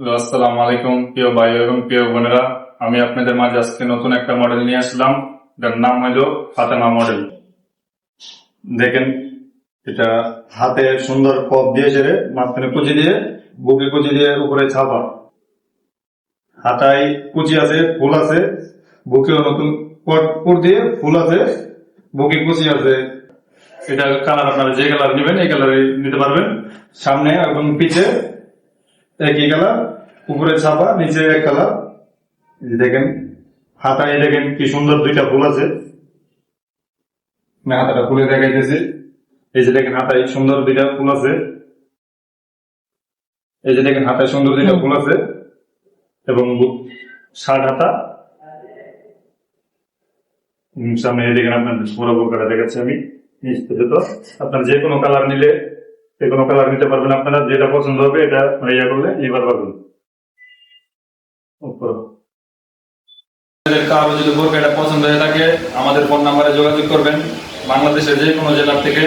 আসসালামু আলাইকুম, প্রিয় ভাই এবং প্রিয় বোনেরা। আমি আপনাদের মাঝে আজকে নতুন একটা মডেল নিয়ে আসলাম। এটার নাম হলো ফাতেমা মডেল দেখেন, এটা হাতে সুন্দর কপ দিয়েছে রে মাঝখানে কুচি দিয়ে, বুকে কুচি দিয়ে উপরে ছাপা। হাতায় কুচি আছে, ফুল আছে, বুকেও নতুন পুর দিয়ে ফুল আছে, বুকে কুচি আছে। এটা কালার আপনারা যে কালার নেবেন, এই কালারে নিতে পারবেন। সামনে এবং পিছে একই কালার উপরে ছাপা, নিচে এক কালার দেখেন, হাতায় দেখেন কি সুন্দর দুইটা ফুল আছে। হাতাটা খুলে দেখাইতেছি। এই যে দেখেন, হাতায় সুন্দর দুইটা ফুল আছে। এই যে দেখেন, হাতায় সুন্দর দুইটা ফুল আছে। এবং ষাট হাতা। সামনে দেখেন আপনার পুরো বোকাটা দেখাচ্ছি আমি। নিচ থেকে তো আপনার যে কোনো কালার নিলে যে কোনো কালার নিতে পারবেন আপনারা যেটা পছন্দ হবে এটা মানে ইয়ে করলে নিবার পারবেন। কারও যদি বোরকাটা পছন্দ হয়ে থাকে আমাদের ফোন নাম্বারে যোগাযোগ করবেন। বাংলাদেশের যে কোনো জেলার থেকে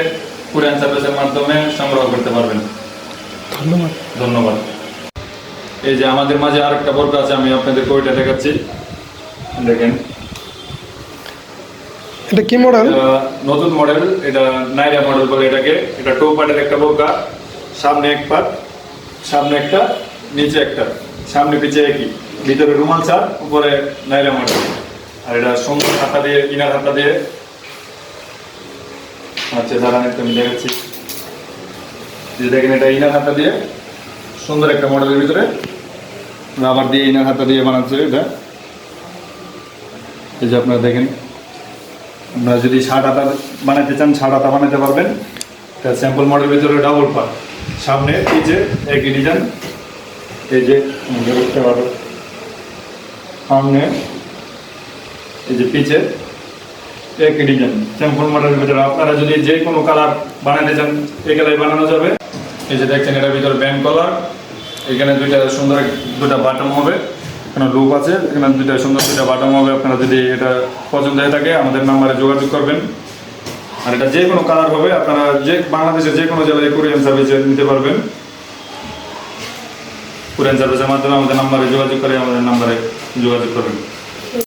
কুরিয়ান সার্ভিসের মাধ্যমে সংগ্রহ করতে পারবেন। ধন্যবাদ। ধন্যবাদ। এই যে আমাদের মাঝে আরেকটা বোরকা আছে আমি আপনাদের কইটা দেখাচ্ছি। দেখেন। এটা কি মডেল নতুন মডেল এটা নাইরা মডেল বলে এটাকে। এটা টু পার্টের একটা বোরকা, সামনে এক পাট, সামনে একটা, নিচে একটা, সামনে পিছে একই। ভিতরে রুমাল ছাড় উপরে নাইরা মডেল আর এটা সুন্দর হাতা দিয়ে, ইনার হাতা দিয়ে। আচ্ছা দাঁড়ান একটু, আমি দেখাচ্ছি। দেখেন, এটা ইনার হাতা দিয়ে, সুন্দর একটা মডেলের ভিতরে। রাবার দিয়ে ইনার হাতা দিয়ে বানাচ্ছে এটা। এই যে আপনারা দেখেন আপনারা যদি ষাট হাতা বানাতে চান ষাট হাতা বানাতে পারবেন। এটা স্যাম্পল মডেল ভিতরে ডাবল পার সামনে পিছে একই ডিজাইন এই যে দেখতে পারো। সামনে এই যে পিছে একই ডিজাইন স্যাম্পল মডেলের ভিতরে আপনারা যদি যে কোনো কালার বানাতে চান, এই কালার বানানো যাবে। এই যে দেখছেন, এটার ভিতরে ব্যান্ড কলার এখানে দুইটা সুন্দর দুটা বাটন হবে। এখানে লুপ আছে, এখানে দুইটা সুন্দর দুইটা বাটন হবে, আপনারা যদি এটা পছন্দ হয়ে থাকে, আমাদের নাম্বারে যোগাযোগ করবেন। আর এটা যে কোনো কালার হবে, আপনারা যে বাংলাদেশের যে কোনো জেলায় কোরিয়ান সার্ভিসে নিতে পারবেন। কোরিয়ান সার্ভিসের মাধ্যমে আমাদের নাম্বারে যোগাযোগ করে, আমাদের নাম্বারে যোগাযোগ করবেন।